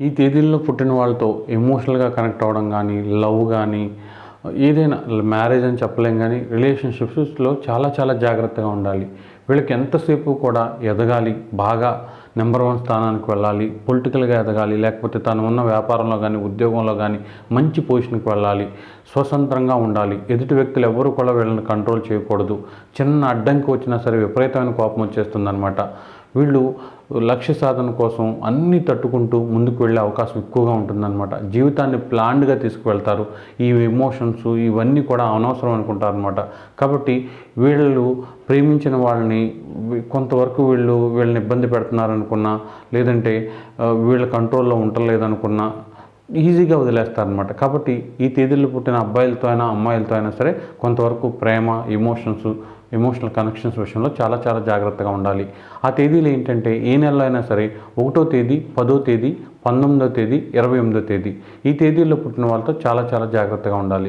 ఈ తేదీల్లో పుట్టిన వాళ్ళతో ఎమోషనల్గా కనెక్ట్ అవ్వడం కానీ లవ్ కానీ ఏదైనా మ్యారేజ్ అని చెప్పలేం కానీ రిలేషన్షిప్స్లో చాలా చాలా జాగ్రత్తగా ఉండాలి. వీళ్ళకి ఎంతసేపు కూడా ఎదగాలి బాగా నెంబర్ వన్ స్థానానికి వెళ్ళాలి పొలిటికల్గా ఎదగాలి లేకపోతే తను ఉన్న వ్యాపారంలో కానీ ఉద్యోగంలో కానీ మంచి పొజిషన్కి వెళ్ళాలి స్వతంత్రంగా ఉండాలి. ఎదుటి వ్యక్తులు ఎవరు కూడా వీళ్ళని కంట్రోల్ చేయకూడదు. చిన్న అడ్డంకి వచ్చినా సరే విపరీతమైన కోపం వచ్చేస్తుందన్నమాట. వీళ్ళు లక్ష్య సాధన కోసం అన్నీ తట్టుకుంటూ ముందుకు వెళ్ళే అవకాశం ఎక్కువగా ఉంటుందన్నమాట. జీవితాన్ని ప్లాన్డ్గా తీసుకువెళ్తారు. ఈ ఎమోషన్స్ ఇవన్నీ కూడా అనవసరం అనుకుంటారు అనమాట కాబట్టి వీళ్ళు ప్రేమించిన వాళ్ళని కొంతవరకు వీళ్ళు వీళ్ళని ఇబ్బంది పెడుతున్నారనుకున్నా లేదంటే వీళ్ళ కంట్రోల్లో ఉండలేదనుకున్నా ఈజీగా వదిలేస్తారనమాట కాబట్టి ఈ తేదీల్లో పుట్టిన అబ్బాయిలతో అయినా అమ్మాయిలతో అయినా సరే కొంతవరకు ప్రేమ ఎమోషన్స్ ఎమోషనల్ కనెక్షన్స్ విషయంలో చాలా చాలా జాగ్రత్తగా ఉండాలి. ఆ తేదీలు ఏంటంటే ఏ నెలలో అయినా సరే ఒకటో తేదీ పదో తేదీ పంతొమ్మిదో తేదీ ఇరవై ఎనిమిదో తేదీ ఈ తేదీల్లో పుట్టిన వాళ్ళతో చాలా చాలా జాగ్రత్తగా ఉండాలి.